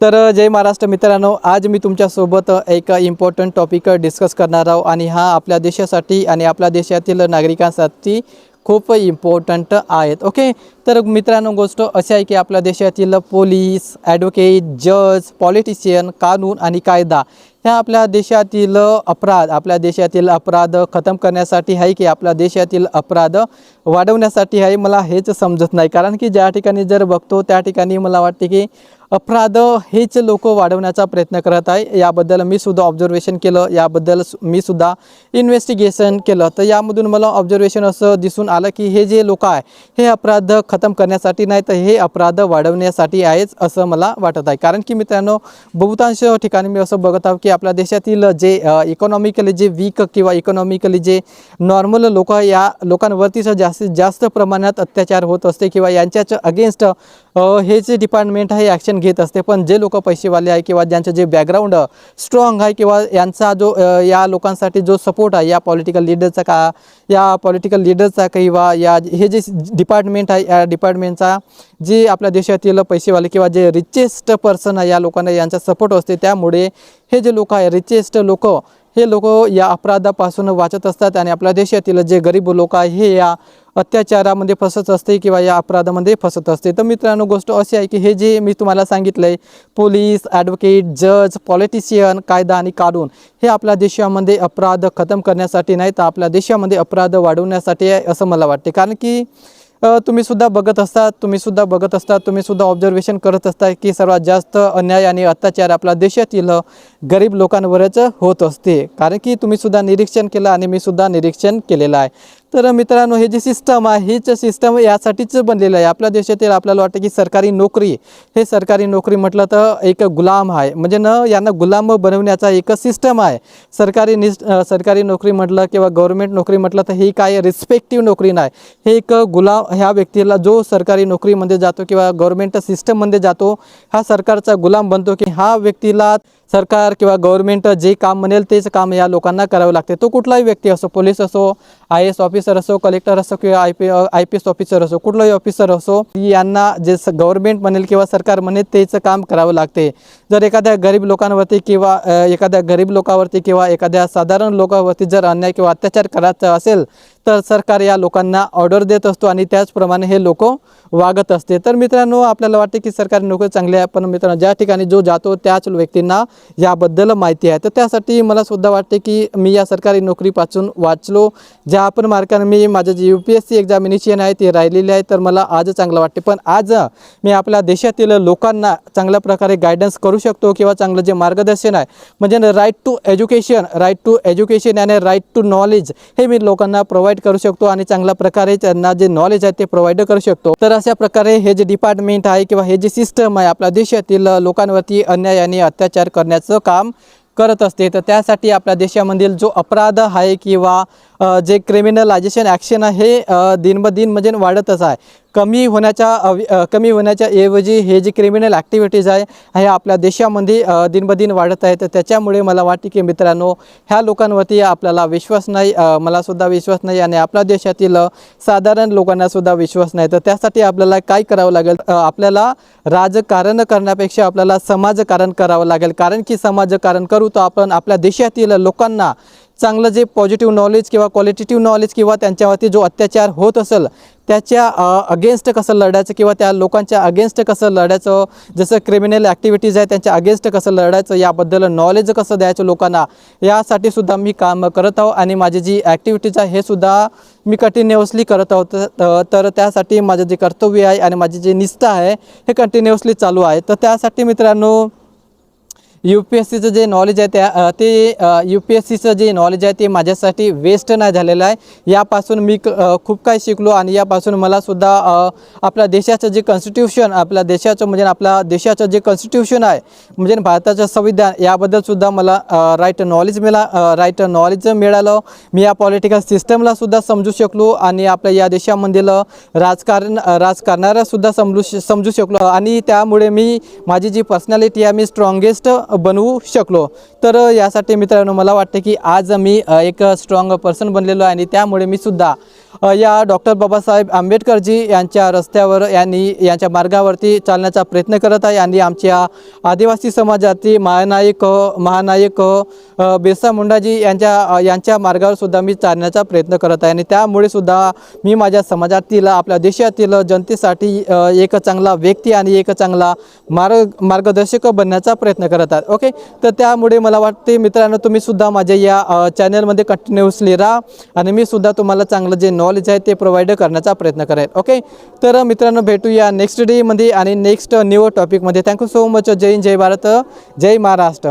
तर जय महाराष्ट्र मित्रांनो आज मी तुमच्यासोबत एक इम्पॉर्टंट टॉपिक डिस्कस करणार आहोत आणि हा आपल्या देशासाठी आणि आपल्या देशातील नागरिकांसाठी खूप इम्पॉर्टंट आहेत. ओके तर मित्रांनो गोष्ट अशी आहे की आपल्या देशातील पोलीस ॲडव्होकेट जज पॉलिटिशियन कानून आणि कायदा ह्या आपल्या देशातील अपराध आपल्या देशातील अपराध खतम करण्यासाठी आहे की आपल्या देशातील अपराध वाढवण्यासाठी आहे? मला हेच समजत नाही. कारण की ज्या ठिकाणी जर बघतो त्या ठिकाणी मला वाटते की अपराध हेच लोक वाढवण्याचा प्रयत्न करत आहे. याबद्दल मी सुद्धा ऑब्झर्वेशन केलं. याबद्दल सु- मी सुद्धा इन्व्हेस्टिगेशन केलं. तर यामधून मला ऑब्झर्वेशन असं दिसून आलं की हे जे लोक आहे हे अपराध खतम करण्यासाठी नाही तर हे अपराध वाढवण्यासाठी आहेच असं मला वाटत आहे. कारण की मित्रांनो बहुतांश ठिकाणी मी असं बघत आहोत की आपल्या देशातील जे इकॉनॉमिकली जे वीक किंवा इकॉनॉमिकली जे नॉर्मल लोक या लोकांवरतीच जास्तीत जास्त प्रमाणात अत्याचार होत असते किंवा यांच्याच अगेन्स्ट हे जे डिपार्टमेंट आहे ॲक्शन घेत असते पण जे लोक पैसेवाले आहे किंवा ज्यांचं जे बॅकग्राऊंड स्ट्रॉंग आहे किंवा यांचा जो या लोकांसाठी जो सपोर्ट आहे या पॉलिटिकल लिडरचा का या पॉलिटिकल लिडरचा किंवा या हे जे डिपार्टमेंट आहे या डिपार्टमेंटचा जे आपल्या देशातील पैसेवाले किंवा जे रिचेस्ट पर्सन आहे या लोकांना यांचा सपोर्ट असते. त्यामुळे हे जे लोक आहे रिचेस्ट लोक हे लोक या अपराधापासून वाचत असतात आणि आपल्या देशातील जे गरीब लोक आहे हे या अत्याचारामध्ये फसत असते किंवा या अपराधामध्ये फसत असते. तर मित्रांनो गोष्ट अशी आहे की हे जे मी तुम्हाला सांगितलं आहे पोलीस ॲडव्होकेट जज पॉलिटिशियन कायदा आणि कानून हे आपल्या देशामध्ये अपराध खतम करण्यासाठी नाही तर आपल्या देशामध्ये अपराध वाढवण्यासाठी आहे असं मला वाटते. कारण की तुम्हीसुद्धा तुम्ही सुद्धा बघत असतात तुम्ही सुद्धा बघत असतात तुम्ही सुद्धा ऑब्झर्वेशन करत असता की सर्वात जास्त अन्याय आणि अत्याचार आपल्या देशातील गरीब लोकांवरच होत असते. कारण की तुम्ही सुद्धा निरीक्षण केलं आणि मी सुद्धा निरीक्षण केलेलं आहे. तर मित्रांनो हे जी सिस्टम आहे हीच सिस्टम यासाठीच बनलेलं आहे. आपल्या देशातील आपल्याला वाटतं की सरकारी नोकरी हे सरकारी नोकरी म्हटलं तर एक गुलाम आहे. म्हणजे न यांना गुलाम बनवण्याचा एक सिस्टम आहे. सरकारी निस सरकारी नोकरी म्हटलं किंवा गव्हर्मेंट नोकरी म्हटलं तर ही काय रिस्पेक्टिव्ह नोकरी नाही. हे एक गुलाम ह्या व्यक्तीला जो सरकारी नोकरीमध्ये जातो किंवा गव्हर्मेंट सिस्टममध्ये जातो हा सरकारचा गुलाम बनतो की हा व्यक्तीला सरकार किंवा गव्हर्नमेंट जे काम म्हणेल तेच काम या लोकांना करावं लागते. तो कुठलाही व्यक्ती असो पोलीस असो आय एस ऑफिसर असो कलेक्टर असो किंवा I P I P S officer असो कुठलाही ऑफिसर असो यांना जे गव्हर्नमेंट म्हणेल किंवा सरकार म्हणेल तेच काम करावं लागते. जर एखाद्या गरीब लोकांवरती किंवा एखाद्या गरीब लोकांवरती किंवा एखाद्या साधारण लोकांवरती जर अन्याय किंवा अत्याचार करायचा असेल तर सरकार या लोकांना ऑर्डर देत असतो आणि त्याचप्रमाणे हे लोक वागत असते. तर मित्रांनो आपल्याला वाटते की सरकारी नोकरी चांगली आहे पण मित्रांनो ज्या ठिकाणी जो जातो त्याच व्यक्तींना याबद्दल माहिती आहे. तर त्यासाठी मला सुद्धा वाटते की मी या सरकारी नोकरीपासून वाचलो. ज्या आपण मार्काने मी माझं जे U P S C examination आहे ती राहिलेली आहे तर मला आज चांगलं वाटते. पण आज मी आपल्या देशातील लोकांना चांगल्या प्रकारे गायडन्स करू शकतो किंवा चांगलं जे मार्गदर्शन आहे म्हणजे right to education right to education आणि राईट टू नॉलेज हे मी लोकांना प्रोव्हाइड करू शकतो आणि चांगल्या प्रकारे त्यांना जे नॉलेज आहे ते प्रोव्हाइड करू शकतो. तर अशा प्रकारे हे जे डिपार्टमेंट आहे किंवा हे जे सिस्टम आहे आपल्या देशातील लोकांवरती अन्याय आणि अत्याचार करण्याचं काम करत असते. तर त्यासाठी आपल्या देशामधील जो अपराध आहे किंवा जे क्रिमिनलायझेशन ॲक्शन आहे हे दिनबदिन दिन ब दिन म्हणजे वाढतच आहे. कमी होण्याच्या कमी होण्याच्या ऐवजी हे जे क्रिमिनल ॲक्टिव्हिटीज आहे हे आपल्या देशामध्ये दिनबदिन दिन ब दिन वाढत आहे तर त्याच्यामुळे मला वाटते की मित्रांनो ह्या लोकांवरती आपल्याला विश्वास नाही मलासुद्धा विश्वास नाही आणि आपल्या देशातील साधारण लोकांनासुद्धा विश्वास नाही. तर त्यासाठी आपल्याला काय करावं लागेल? आपल्याला राजकारण करण्यापेक्षा आपल्याला समाजकारण करावं लागेल. कारण की समाजकारण करू तर आपण आपल्या देशातील लोकांना चांगलं जे पॉझिटिव्ह नॉलेज किंवा क्वालिटेटिव्ह नॉलेज किंवा त्यांच्यावरती जो अत्याचार होत असेल त्याच्या अगेन्स्ट कसं लढायचं किंवा त्या लोकांच्या अगेन्स्ट कसं लढायचं जसं क्रिमिनल ॲक्टिव्हिटीज आहे त्यांच्या अगेन्स्ट कसं लढायचं याबद्दल नॉलेज कसं द्यायचं लोकांना यासाठी सुद्धा मी काम करत आहो आणि माझी जी ॲक्टिव्हिटीज आहे हे सुद्धा मी कंटिन्युअसली करत आहोत तर- तर त्यासाठी माझं जे कर्तव्य आहे आणि माझी जी निष्ठा आहे हे कंटिन्युअसली चालू आहे. तर त्यासाठी मित्रांनो यू पी एस सीचं जे नॉलेज आहे त्या ते यू पी एस सीचं जे नॉलेज आहे ते माझ्यासाठी वेस्ट नाही झालेलं आहे. यापासून मी क- खूप काही शिकलो आणि यापासून मला सुद्धा आपल्या देशाचं जे कॉन्स्टिट्यूशन आपल्या देशाचं म्हणजे आपल्या देशाचं जे कॉन्स्टिट्यूशन आहे म्हणजे भारताचं संविधान याबद्दलसुद्धा मला राईट नॉलेज मिळा राईट नॉलेज मिळालं. मी या पॉलिटिकल सिस्टमलासुद्धा समजू शकलो आणि आपल्या या देशामधील राजकारण राजकारणाऱ्यासुद्धा समजू श- समजू शकलो. आणि त्यामुळे मी माझी जी पर्सनॅलिटी आहे मी स्ट्रॉंगेस्ट बनवू शकलो. तर यासाठी मित्रांनो मला वाटतं की आज मी एक स्ट्रॉंग पर्सन बनलेलो आहे आणि त्यामुळे मी सुद्धा या डॉक्टर बाबासाहेब आंबेडकरजी यांच्या रस्त्यावर यांनी यांच्या मार्गावरती चालण्याचा प्रयत्न करत आहे आणि आमच्या आदिवासी समाजातील महानायक महानायक बिरसा मुंडाजी यांच्या यांच्या मार्गावर सुद्धा मी चालण्याचा प्रयत्न करत आहे. आणि त्यामुळे सुद्धा मी माझ्या समाजातील आपल्या देशातील जनतेसाठी एक चांगला व्यक्ती आणि एक चांगला मार्ग मार्गदर्शक बनण्याचा प्रयत्न करत आहे. ओके? तर त्यामुळे मला वाटते मित्रांनो तुम्ही सुद्धा माझ्या या चॅनलमध्ये कंटिन्युअसली राहा आणि मी सुद्धा तुम्हाला चांगलं जे नॉलेज आहे ते प्रोव्हाइड करण्याचा प्रयत्न करेल ओके तर मित्रांनो भेटूया नेक्स्ट डेमध्ये आणि नेक्स्ट न्यू टॉपिकमध्ये थँक्यू सो मच जय हिंद जय भारत. जय महाराष्ट्र.